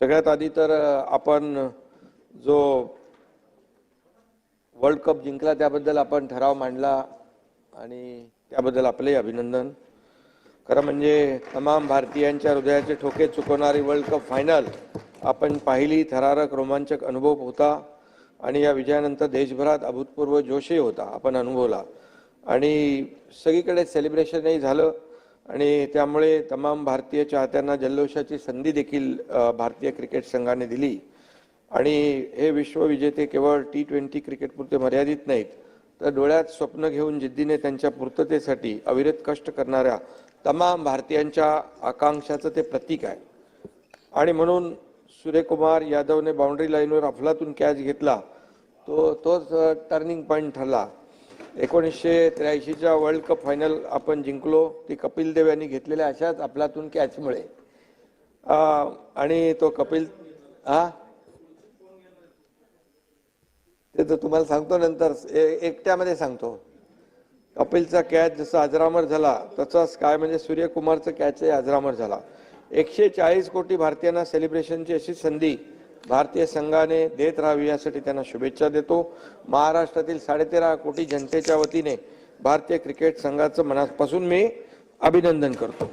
सगळ्यात आधी तर आपण जो वर्ल्ड कप जिंकला त्याबद्दल आपण ठराव मांडला आणि त्याबद्दल आपले अभिनंदन. खरं म्हणजे तमाम भारतीयांच्या हृदयाचे ठोके चुकवणारी वर्ल्ड कप फायनल आपण पाहिली थरारक रोमांचक अनुभव होता आणि या विजयानंतर देशभरात अभूतपूर्व जोशही होता आपण अनुभवला. आणि सगळीकडे सेलिब्रेशनही झालं. आणि त्यामुळे तमाम भारतीय चाहत्यांना जल्लोषाची संधी देखील भारतीय क्रिकेट संघाने दिली. आणि हे विश्वविजेते केवळ टी ट्वेंटी क्रिकेटपुरते मर्यादित नाहीत तर डोळ्यात स्वप्न घेऊन जिद्दीने त्यांच्या पूर्ततेसाठी अविरत कष्ट करणाऱ्या तमाम भारतीयांच्या आकांक्षाचं ते प्रतीक आहे. आणि म्हणून सूर्यकुमार यादवने बाउंड्री लाईनवर अफलातून कॅच घेतला तो तोच टर्निंग पॉईंट ठरला. एकोणीसशे त्र्याऐंशीच्या वर्ल्ड कप फायनल आपण जिंकलो ती कपिल देव यांनी घेतलेल्या अशाच अफलातून कॅचमुळे आणि तो कपिल हा? ते तर तुम्हाला सांगतो नंतर ए- एकट्यामध्ये सांगतो. कपिलचा कॅच जसा अजरामर झाला तसाच काय म्हणजे सूर्यकुमारचं कॅचही अजरामर झाला. एकशे चाळीस कोटी भारतीयांना सेलिब्रेशनची अशी संधी भारतीय संघाने देत राहावी यासाठी त्यांना शुभेच्छा देतो. महाराष्ट्रातील साडेतेरा कोटी जनतेच्या वतीने भारतीय क्रिकेट संघाचं मनापासून मी अभिनंदन करतो.